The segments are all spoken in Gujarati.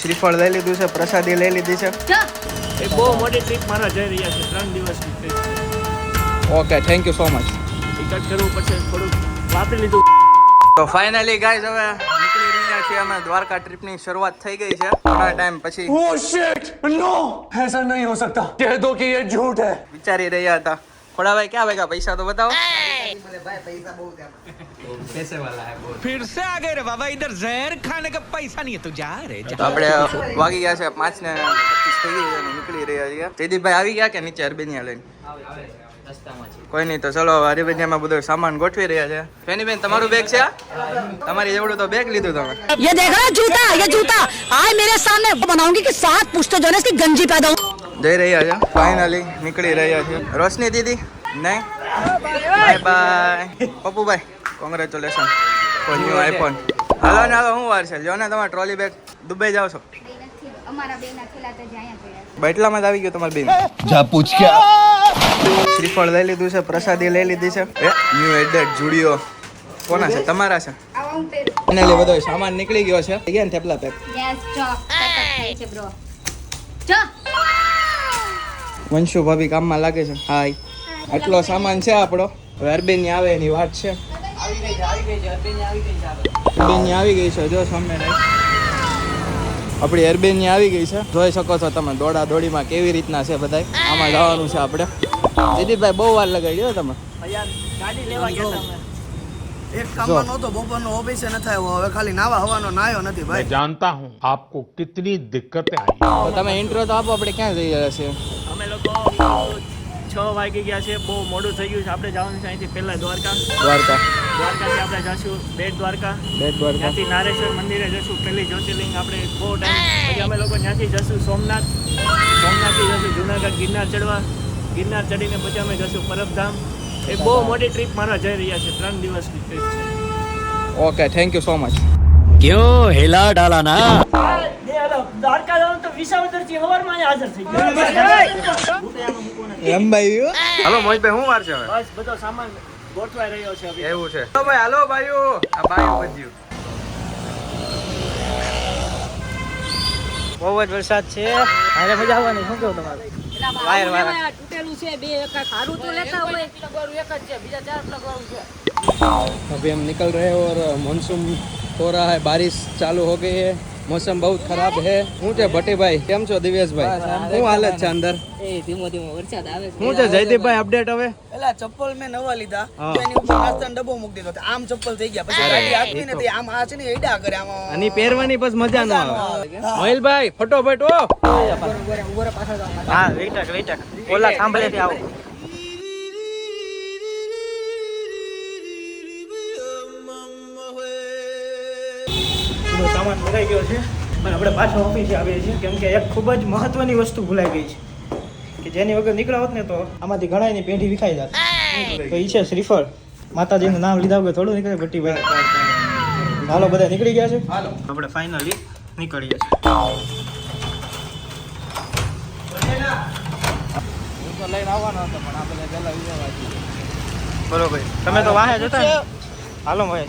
શ્રીફળ લઈ લીધું છે પ્રસાદી લઈ લીધી છે. એ બહુ મોટી ટ્રીપ મારા જઈ રહ્યા છે ત્રણ દિવસની okay thank you so much ticket કરવું પડશે થોડુંક વાપરી લીધું. તો ફાઇનલી ગાઈઝ હવે નીકળી રહ્યા છીએ અમે દ્વારકા ટ્રીપની શરૂઆત થઈ ગઈ છે. ઘણા ટાઈમ પછી ઓ શિટ નો એસા નહીં હો સકતા કહે દો કે યે ઝૂઠ હે વિચારી રહ્યા હતા. ખોડાભાઈ ક્યાં ભેગા? પૈસા તો બતાવો. फिर से आ गए रे बाबा इधर जहर खाने का पैसा नहीं है तू जा रे जा તો આપણે વાગી ગયા છે પાંચ ને પચીસ થઈ ગઈ છે અને નીકળી રહ્યા છીએ જયદીપભાઈ આવી ગયા કે નીચે અરબેનિયા લઈને કોઈ નહીં તો ચલો હરિભાઈ બધો સામાન ગોઠવી રહ્યા છે ફેનીબેન તમારું બેગ છે આ? તમારી એવડું તો બેગ લીધું તમે ये देखो ना जूता ये जूता आए मेरे सामने बनाऊंगी कि सात पुश्तो जो है ना इसकी गंजी पैदा हो જઈ રહ્યા છે ફાઇનલી નીકળી રહ્યા છે રોશની દીદી નહીં bye bye Pappubhai congratulation for new iPhone હાલો ને હાલો હું વાર છે? જો ને તમે ટ્રોલી બેગ દુબઈ જાઓ છો? બેટલામાં જ આવી ગયો તમારે બેન જા પૂછ કે શ્રીફળ લઈ લીધું છે પ્રસાદી લઈ લીધી છે. એ ન્યુ એડેડ જુડિયો કોના છે? તમારા છે? એને લે બધો સામાન નીકળી ગયો છે. ગયા ને થેપલા પેક. વંશુ ભાભી કામમાં લાગે છે. હાય આટલો સામાન છે આપણો. હવે અરબેન આવે એની વાત છે. અરબેન આવી ગઈ છે જો સામે આપણી એરબેન આવી ગઈ છે. જોઈ શકો છો તમે દોડા દોડીમાં કેવી રીતના છે બધા આમાં જવાનું છે આપણે. દિલીપભાઈ બહુ વાર લગાવી ગયો તમે. એક કામમાં નહોતો બપોરનો ઓફિસે ન હવે ખાલી નાવા હવાનો નાયો નથી ભાઈ. જાણતા હું આપકો કિતની દિક્કત આવી તમે ઇન્ટ્રો તો આપો આપણે ક્યાં જઈ રહ્યા છીએ? અમે લોકો છ વાગી ગયા છે. બહુ મોડું થઈ ગયું છે. આપણે જવાનું છે અહીંથી પહેલા દ્વારકા. દ્વારકા. દ્વારકાથી આપણે જઈશું બેટ દ્વારકા. બેટ દ્વારકા. ત્યાંથી નારેશ્વર મંદિરે જશું પહેલી જ્યોતિર્લિંગ આપણે બહુ ટાઈમ પછી અમે લોકો ત્યાંથી જશું સોમનાથ. સોમનાથથી જશું જુનાગઢ ગિરનાર ચડવા. ગિરનાર ચડીને પછી અમે જશું પરબધામ. એ બહુ મોટી ટ્રીપ મારા જઈ રહ્યા છે. ત્રણ દિવસની ટ્રીપ છે. Okay thank you so much કયો હેલા ડાલાના? હાલો મોહિતભાઈ જ વરસાદ છે. હારે મજા આવવાની તમારે? વાયર તૂટેલું છે બે સારું તો એક જ છે બીજા ચાર પ્લગ વાળું हो रहा है बारिश चालू हो गई है मौसम बहुत खराब है શું છે ભટ્ટીભાઈ કેમ છો દિવ્યેશભાઈ શું હાલત છે અંદર ધીમો ધીમો વરસાદ આવે શું છે જયદીપભાઈ અપડેટ હવે પેલા ચપ્પલ મેં નવા લીધા હા. તો એની ઉપર નાસ્તાનો ડબ્બો મૂકી દીધો તો આમ ચપ્પલ થઈ ગયા પછી ગાડી આપી ને તે આમ આ છે ને એડા કરે આમ આની પહેરવાની બસ મજા ન આવે મોહિલભાઈ ફટોફટ ઓ હા વેટક વેટક ઓલા સાંભળેથી આવો બધો સામાન ભરાઈ ગયો છે. અને આપણે પાછો ઓફિસે આવીએ છીએ. કેમ કે એક ખૂબ જ મહત્વની વસ્તુ ભૂલાઈ ગઈ છે. કે જેની વગર નીકળ્યા હોત ને તો આમાંથી ઘણાની પેઢી વિખાઈ જાત તો એ છે શ્રીફળ. માતાજીનું નામ લીધા વગર થોડું નીકળે ભટ્ટીભાઈ હાલો બધા નીકળી ગયા છે? આપણે ફાઇનલી નીકળીએ છીએ. બરોબર. તમે તો વાહે જતા? હાલો ભાઈ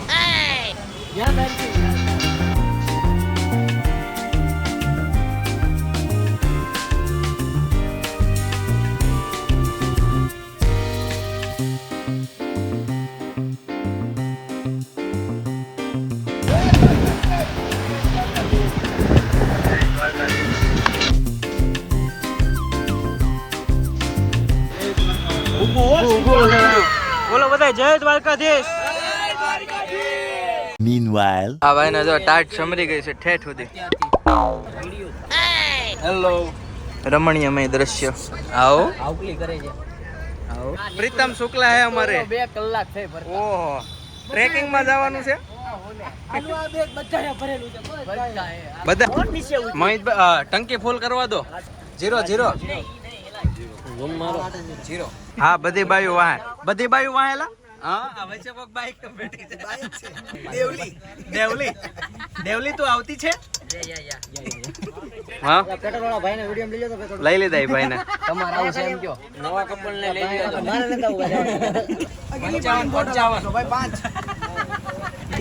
બધા જય દ્વારકાધીશ. આ ભાઈ જો ટાટ સમરી ગઈ છે ઠેઠ સુધી. હેલો રમણીયમય દ્રશ્ય. આવો. આવકલી કરે છે. આવો. પ્રીતમ શુક્લા હે અમારે. 2 કલાક થઈ ભરતા. ઓહો. ટ્રેકિંગમાં જવાનું છે? આનું આ બેગ બધાએ ભરેલું છે બધાએ બધા મહિત ટંકી ફૂલ કરવા દો. Zero zero. હા બધી બાયુ વાહે. બધી બાયુ વાહેલા? હા આ વચ્ચે કોક બાઈક તો બેઠી છે. દેવલી. દેવલી. દેવલી તું આવતી છે? હા? ભાઈને વીડિયો લઈ તો લઈ લીધા એ ભાઈને. તમારે આવું છે એમ કયો? નવા કપલ ને લઈ લો મારે ભાઈ પાંચ.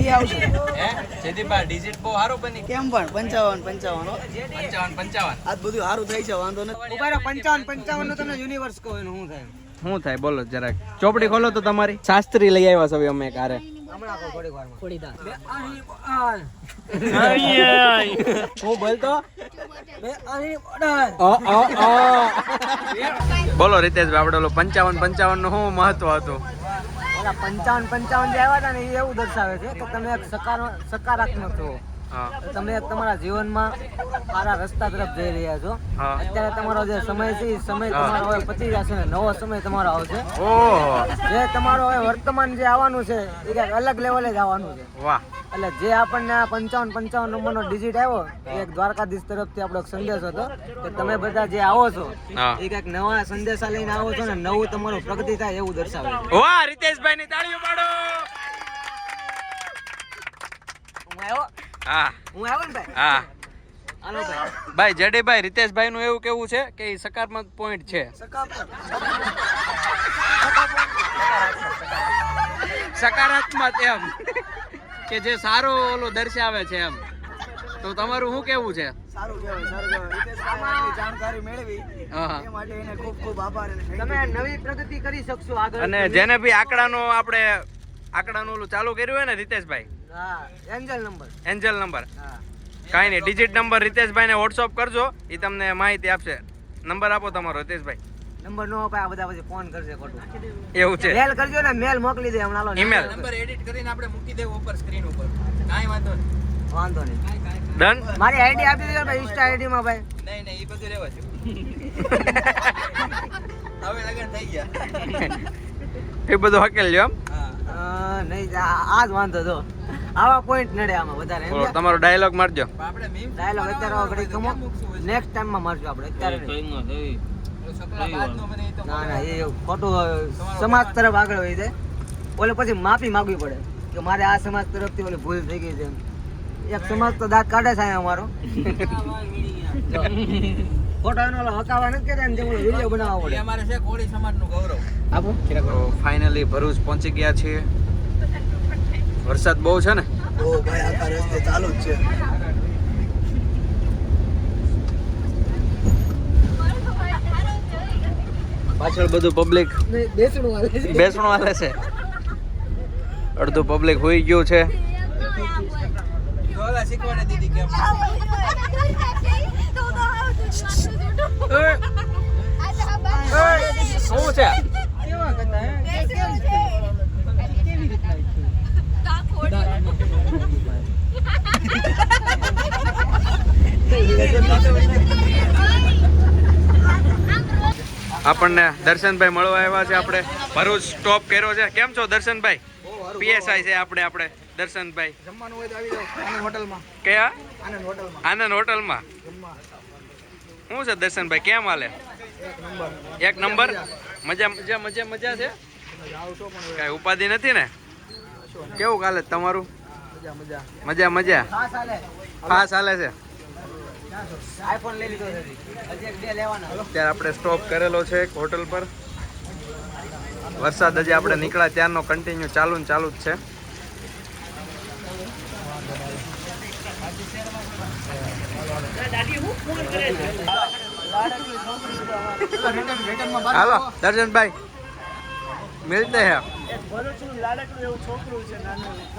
એ આવશે. હે? જયદીપભાઈ ડિજિટ બહુ સારું બની. કેમ પણ? પંચાવન પંચાવન હો. પંચાવન પંચાવન. આજ બધું સારું થઈ છે વાંધો નથી. પંચાવન પંચાવનનું તમને યુનિવર્સ કહો એનું શું થાય. શું થાય? બોલો જરાક. ચોપડી ખોલો તો તમારી. શાસ્ત્રી લઈ આવ્યા છે અમે કારે બોલો રીતેશભાઈ આપણે ઓલું પંચાવન પંચાવનનું શું મહત્વ હતું? પંચાવન પંચાવન જે આવ્યા હતા ને એ એવું દર્શાવે છે. કે તમે સકારાત્મક છો તમે તમારા જીવનમાં સારા રસ્તા તરફ જઈ રહ્યા છો. અત્યારે તમારો જે સમય છે સમય તમારો હવે પતી જશે ને નવો સમય તમારો આવશે. જે તમારો હવે વર્તમાન જે આવવાનું છે એ કંઈક અલગ લેવલે જ આવવાનું છે. એટલે જે આપણને આ પંચાવન પંચાવન નંબરનો ડિજિટ આવ્યો એ એક દ્વારકાધીશ તરફથી આપણો સંદેશ હતો કે તમે બધા જે આવો છો. એ કંઈક નવા સંદેશા લઈને આવો છો ને નવું તમારું પ્રગતિ થાય એવું દર્શાવે વાહ રીતેશભાઈ ની તાળીઓ પાડો. હું આવ્યો? હા. હું આવ્યો ને ભાઈ? હા. હાલો ભાઈ. ભાઈ જડેભાઈ રીતેશભાઈ નું એવું કેવું છે કે એ સકારાત્મક પોઈન્ટ છે? સકારાત્મક એમ. કે જે સારો ઓલો દર્શાવે છે એમ. તો તમારું શું કેવું છે? સારું કહેવાય સારું કહેવાય. રીતેશભાઈ જાણકારી મેળવી. હા એ માટે એને ખૂબ ખૂબ આભાર. તમે નવી પ્રગતિ કરી શકશો આગળ. અને જેને બી આંકડાનો આપણે આંકડાનું ઓલું ચાલુ કર્યું હોય ને Riteshbhai angel number. Angel number. હા. કાંઈ નહીં ડિજિટ નંબર રીતેશભાઈને વોટ્સઅપ કરજો એ તમને માહિતી આપશે. નંબર આપો તમારો રીતેશભાઈ. નંબર નો અપાય આ બધા પછી ફોન કરશે ખોટું. એવું છે. મેલ કરજો ને મેલ મોકલી દે હમણાં લો ઈમેલ. વાંધો નહીં. વાંધો ડન મારી આઈડી આપી દેજો ભાઈ ઇન્સ્ટા આઈડી માં ભાઈ. એ બધું હકેલજો એમ. અ, નહીં આ આ જ વાંધો તો આવા પોઈન્ટ નડે આમાં વધારે. તમારો ડાયલોગ મારજો. આપણે ડાયલોગ અત્યારે આપણે કમો નેક્સ્ટ ટાઈમમાં મારજો આપણે અત્યારે. ના ના એ ખોટું સમાજ તરફ આગળ વહી જાય. ઓલે પછી માફી માગવી પડે. કે મારે આ સમાજ તરફથી ઓલી ભૂલ થઈ ગઈ છે એક સમાજ તો દાંત કાઢે છે અમારો. જો. એનો હકાવા નથી ને વીડિયો બનાવવા પડે. આપો. ફાઇનલી ભરૂચ પહોંચી ગયા છીએ. વરસાદ બહુ છે ને? બહુ ભાઈ આખા રસ્તે ચાલુ જ છે. પાછળ બધું પબ્લિક બેસણું હાલે છે. બેસણું હાલે છે. અડધું પબ્લિક હોઈ ગયું છે. શું છે? આપણને દર્શનભાઈ મળવા આવ્યા છે. આપણે ભરૂચ સ્ટોપ કર્યો છે. કેમ છો દર્શનભાઈ? પીએસઆઈ છે આપણે આપણે. દર્શનભાઈ. જમવાનું હોય તો આવી જાઓ. આનંદ હોટલમાં. કયા? આનંદ હોટલમાં. આનંદ હોટલમાં? શું છે દર્શનભાઈ કેમ હાલે? એક નંબર. મજા. મજા મજા મજા છે? કઈ ઉપાધિ નથી ને? કેવું કાલે તમારું? મજા મજા. હા ચાલે છે. અત્યારે આપણે સ્ટોપ કરેલો છે એક હોટલ પર. વરસાદ હજી આપણે નીકળ્યા ત્યારનો કન્ટિન્યુ ચાલુ ને ચાલુ જ છે. હાલો દર્શનભાઈ. મિલતે હે.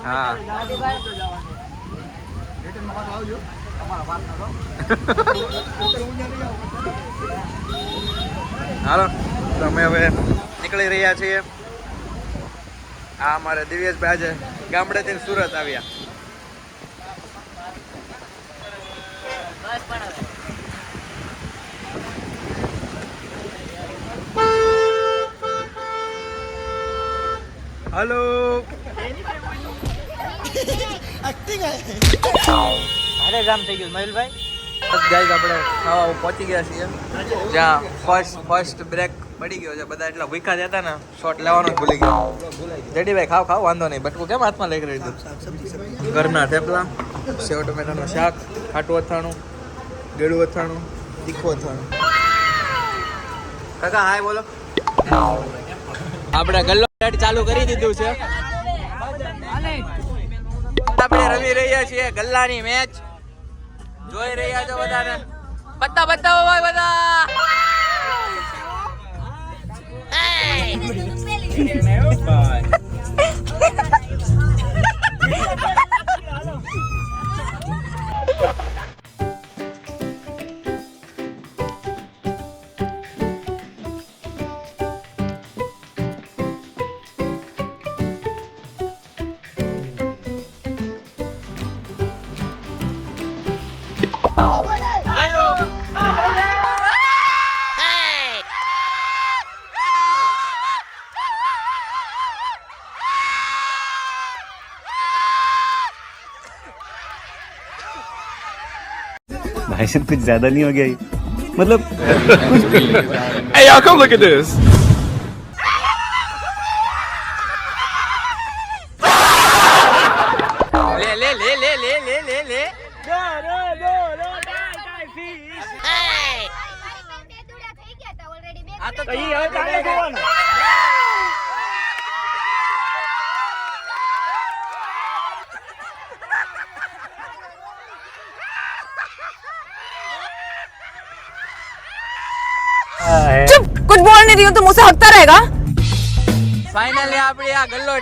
હા. હાલો તમે હવે નીકળી રહ્યા છીએ. આ અમારે દિવ્યેશભાઈ આજે ગામડેથી સુરત આવ્યા. હલો અરે જામ થઈ ગયું. મયુરભાઈ ગાઈઝ આપણે ખાવા પહોંચી ગયા છીએ. જ્યાં ફર્સ્ટ ફર્સ્ટ બ્રેક પડી ગયો છે. બધા એટલા ભૂખા જતા ને શોટ લેવાનો ભૂલી ગયો. જડીભાઈ ખાવ ખાવ વાંધો નહીં. બટકું કેમ હાથમાં લઈ રહી દીધું? ઘરના થેપલા સેવ ટમેટાનું શાક ખાટું અથાણું ગેડું અથાણું તીખું અથાણું. કાકા હાય બોલો. આપણે ગલ્લો ચાલુ કરી દીધું છે. આપણે રમી રહ્યા છીએ ગલ્લાની મેચ. જોઈ રહ્યા છો બધાને. બત્તા બતાવો ભાઈ બધા भाई साहब कुछ ज्यादा नहीं हो गया ये? मतलब Hey, y'all, come look at this. नहीं रही हूँ तो मुझसे हकता रहेगा ફાઇનલી આપણી આ ગલ્લો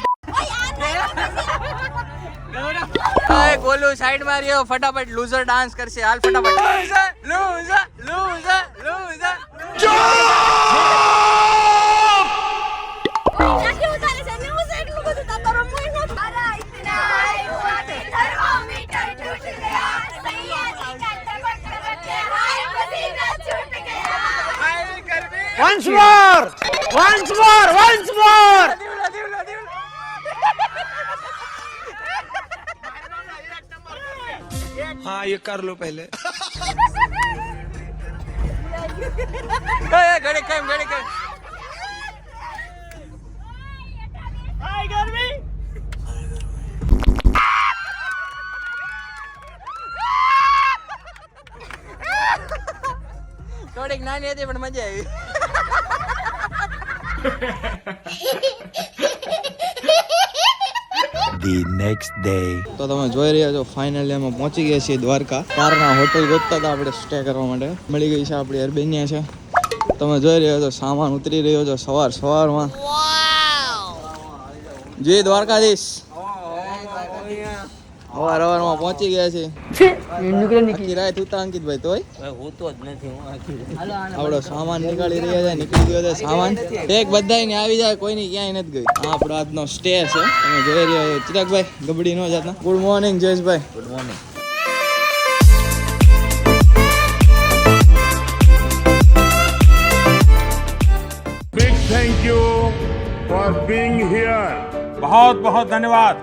એ ગોલુ સાઈડ માં રહ્યો ફટાફટ લૂઝર ડાન્સ કરશે હાલ ફટાફટ લૂઝર લૂઝર हाँ ये कर लो पहले એ ઘડી કેમ ઘડી કેમ હાય ગરમી થોડીક નાની હતી પણ મજા આવી the નેક્સ્ટ ડે તો તમે જોઈ રહ્યા છો ફાઇનલી અમે પહોંચી ગયા છીએ દ્વારકા. કારના હોટલ ગોતતા હતા આપણે સ્ટે કરવા માટે. મળી ગઈ છે આપણી અરબેનિયા છે. તમે જોઈ રહ્યા છો સામાન ઉતરી રહ્યો છો સવાર સવારમાં. જય દ્વારકાધીશ. અવાર પહોંચી ગયા છે. નીકળે નીકળી રાત અંકિત ભાઈ તોય? હોતો જ નથી હું આખી આપણો સામાન નીકળી રહ્યા છે નીકળી ગયો છે સામાન. એક બધાય ને આવી જાય કોઈની ક્યાંય નથી ગઈ. આ આપણો આજનો સ્ટે છે. તમે જોઈ રહ્યો છો ચિરાગભાઈ ગબડી નો જાતના. Good morning Jayeshbhai. Good morning big thank you for being here બહોત બહોત ધન્યવાદ